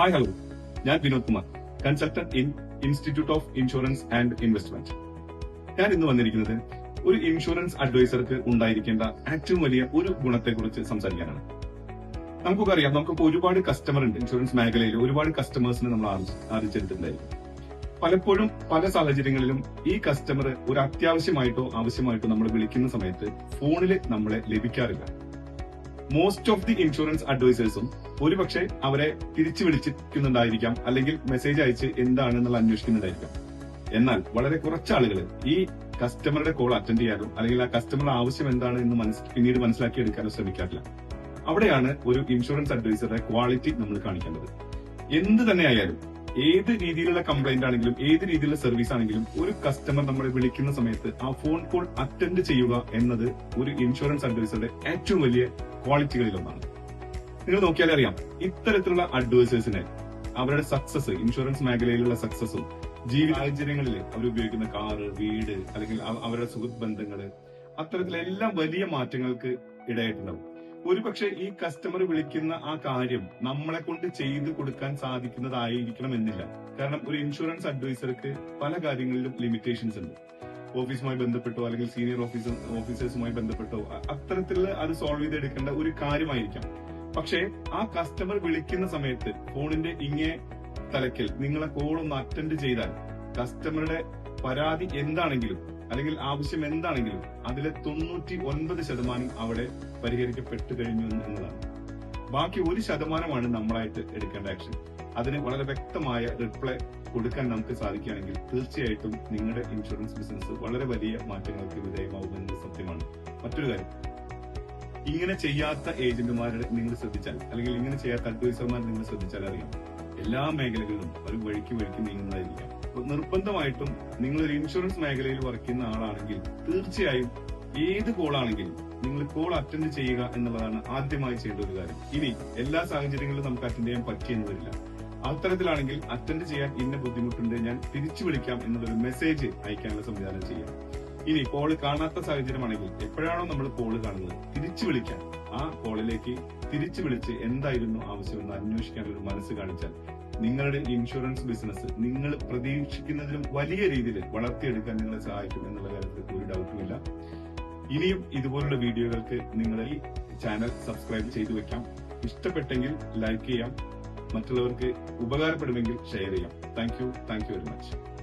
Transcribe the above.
Hi hello ഞാൻ Vinod Kumar consultant in institute of insurance and investment ഞാൻ ഇന്ന് വന്നിരിക്കുന്നത് ഒരു ഇൻഷുറൻസ് അഡ്വൈസർക്ക് ഉണ്ടായിരിക്കേണ്ട ഏറ്റവും വലിയ ഒരു ഗുണത്തെക്കുറിച്ച് സംസാരിക്കാനാണ്. നമുക്കൊക്കെ അറിയാം നമുക്കിപ്പോൾ ഒരുപാട് കസ്റ്റമർ ഉണ്ട്. ഇൻഷുറൻസ് മേഖലയിൽ ഒരുപാട് കസ്റ്റമേഴ്സിനെ നമ്മൾ ആർജി- ആർജിച്ചെടുത്തിട്ടുണ്ടായിരിക്കും പലപ്പോഴും പല സാഹചര്യങ്ങളിലും ഈ കസ്റ്റമർ ഒരു അത്യാവശ്യമായിട്ടോ ആവശ്യമായിട്ടോ നമ്മൾ വിളിക്കുന്ന സമയത്ത് ഫോണിൽ നമ്മളെ ലഭിക്കാറില്ല. മോസ്റ്റ് ഓഫ് ദി ഇൻഷുറൻസ് അഡ്വൈസേഴ്സും ഒരുപക്ഷെ അവരെ തിരിച്ചു വിളിച്ചിരിക്കുന്നുണ്ടായിരിക്കാം അല്ലെങ്കിൽ മെസ്സേജ് അയച്ച് എന്താണെന്നുള്ള അന്വേഷിക്കുന്നുണ്ടായിരിക്കാം. എന്നാൽ വളരെ കുറച്ച് ആളുകൾ ഈ കസ്റ്റമറുടെ കോൾ അറ്റൻഡ് ചെയ്യാനോ അല്ലെങ്കിൽ ആ കസ്റ്റമറുടെ ആവശ്യം എന്താണ് എന്ന് പിന്നീട് മനസ്സിലാക്കി എടുക്കാനോ ശ്രമിക്കാറില്ല. അവിടെയാണ് ഒരു ഇൻഷുറൻസ് അഡ്വൈസറുടെ ക്വാളിറ്റി നമ്മൾ കാണിക്കേണ്ടത്. എന്ത് തന്നെയായാലും ഏത് രീതിയിലുള്ള കംപ്ലൈന്റ് ആണെങ്കിലും ഏത് രീതിയിലുള്ള സർവീസ് ആണെങ്കിലും ഒരു കസ്റ്റമർ നമ്മളെ വിളിക്കുന്ന സമയത്ത് ആ ഫോൺ കോൾ അറ്റൻഡ് ചെയ്യുക എന്നത് ഒരു ഇൻഷുറൻസ് അഡ്വൈസറുടെ ഏറ്റവും വലിയ ക്വാളിറ്റികളിൽ ഒന്നാണ് നിങ്ങൾ നോക്കിയാലേ അറിയാം ഇത്തരത്തിലുള്ള അഡ്വൈസേഴ്സിനെ അവരുടെ സക്സസ് ഇൻഷുറൻസ് മേഖലയിലുള്ള സക്സസും ജീവിത സാഹചര്യങ്ങളിൽ അവർ ഉപയോഗിക്കുന്ന കാറ് വീട് അല്ലെങ്കിൽ അവരുടെ സുഹൃത്ത് ബന്ധങ്ങൾ അത്തരത്തിലെല്ലാം വലിയ മാറ്റങ്ങൾക്ക് ഇടയായിട്ടുണ്ടാവും. ഒരുപക്ഷെ ഈ കസ്റ്റമർ വിളിക്കുന്ന ആ കാര്യം നമ്മളെ കൊണ്ട് ചെയ്തു കൊടുക്കാൻ സാധിക്കുന്നതായിരിക്കണം എന്നില്ല കാരണം ഒരു ഇൻഷുറൻസ് അഡ്വൈസർക്ക് പല കാര്യങ്ങളിലും ലിമിറ്റേഷൻസ് ഉണ്ട്. ഓഫീസുമായി ബന്ധപ്പെട്ടോ അല്ലെങ്കിൽ സീനിയർ ഓഫീസർ ഓഫീസേഴ്സുമായി ബന്ധപ്പെട്ടോ അത്തരത്തിലുള്ള അത് സോൾവ് ചെയ്തെടുക്കേണ്ട ഒരു കാര്യമായിരിക്കാം. പക്ഷേ ആ കസ്റ്റമർ വിളിക്കുന്ന സമയത്ത് ഫോണിന്റെ ഇങ്ങേ തലക്കിൽ നിങ്ങളെ കോൾ ഒന്ന് അറ്റൻഡ് ചെയ്താൽ കസ്റ്റമറുടെ പരാതി എന്താണെങ്കിലും അല്ലെങ്കിൽ ആവശ്യം എന്താണെങ്കിലും അതിലെ തൊണ്ണൂറ്റി ഒൻപത് ശതമാനം അവിടെ പരിഹരിക്കപ്പെട്ടു കഴിഞ്ഞു എന്നുള്ളതാണ് ബാക്കി ഒരു ശതമാനമാണ് നമ്മളായിട്ട് എടുക്കേണ്ട ആക്ഷൻ അതിന് വളരെ വ്യക്തമായ റിപ്ലൈ കൊടുക്കാൻ നമുക്ക് സാധിക്കുകയാണെങ്കിൽ തീർച്ചയായിട്ടും നിങ്ങളുടെ ഇൻഷുറൻസ് ബിസിനസ് വളരെ വലിയ മാറ്റങ്ങൾക്ക് വിധേയമാവുമെന്നത് സത്യമാണ്. മറ്റൊരു കാര്യം ഇങ്ങനെ ചെയ്യാത്ത ഏജന്റുമാരുടെ നിങ്ങൾ ശ്രദ്ധിച്ചാൽ അല്ലെങ്കിൽ ഇങ്ങനെ ചെയ്യാത്ത അഡ്വൈസർമാർ നിങ്ങൾ ശ്രദ്ധിച്ചാൽ അറിയാം. എല്ലാ മേഖലകളിലും ഒരു വഴിക്ക് വഴിക്ക് നീങ്ങുന്നതായിരിക്കാം. നിർബന്ധമായിട്ടും നിങ്ങൾ ഒരു ഇൻഷുറൻസ് മേഖലയിൽ വർക്ക് ചെയ്യുന്ന ആളാണെങ്കിൽ തീർച്ചയായും ഏത് കോൾ കോളാണെങ്കിലും നിങ്ങൾ കോൾ അറ്റൻഡ് ചെയ്യുക എന്നുള്ളതാണ് ആദ്യമായി ചെയ്യേണ്ട ഒരു കാര്യം. ഇനി എല്ലാ സാഹചര്യങ്ങളിലും നമുക്ക് അറ്റൻഡ് ചെയ്യാൻ പറ്റിയെന്ന് വരില്ല. അത്തരത്തിലാണെങ്കിൽ അറ്റൻഡ് ചെയ്യാൻ ഇന്ന ബുദ്ധിമുട്ടുണ്ട് ഞാൻ തിരിച്ചു വിളിക്കാം എന്നുള്ളൊരു മെസ്സേജ് അയക്കാനുള്ള സംവിധാനം ചെയ്യാം. ഇനി കോൾ കാണാത്ത സാഹചര്യമാണെങ്കിൽ എപ്പോഴാണോ നമ്മൾ കോൾ കാണുന്നത്. തിരിച്ചു വിളിക്കാൻ. ആ കോളിലേക്ക് തിരിച്ചു വിളിച്ച് എന്തായിരുന്നു ആവശ്യമെന്ന് അന്വേഷിക്കാൻ ഒരു മനസ്സ് കാണിച്ചാൽ നിങ്ങളുടെ ഇൻഷുറൻസ് ബിസിനസ് നിങ്ങൾ പ്രതീക്ഷിക്കുന്നതിലും വലിയ രീതിയിൽ വളർത്തിയെടുക്കാൻ നിങ്ങളെ സഹായിക്കും എന്നുള്ള കാര്യത്തിൽ ഒരു ഡൗട്ടുമില്ല ഇനിയും ഇതുപോലുള്ള വീഡിയോകൾക്ക് നിങ്ങൾ ഈ ചാനൽ സബ്സ്ക്രൈബ് ചെയ്തു വെക്കാം. ഇഷ്ടപ്പെട്ടെങ്കിൽ ലൈക്ക് ചെയ്യാം. മറ്റുള്ളവർക്ക് ഉപകാരപ്പെടുമെങ്കിൽ ഷെയർ ചെയ്യാം. Thank you thank you very much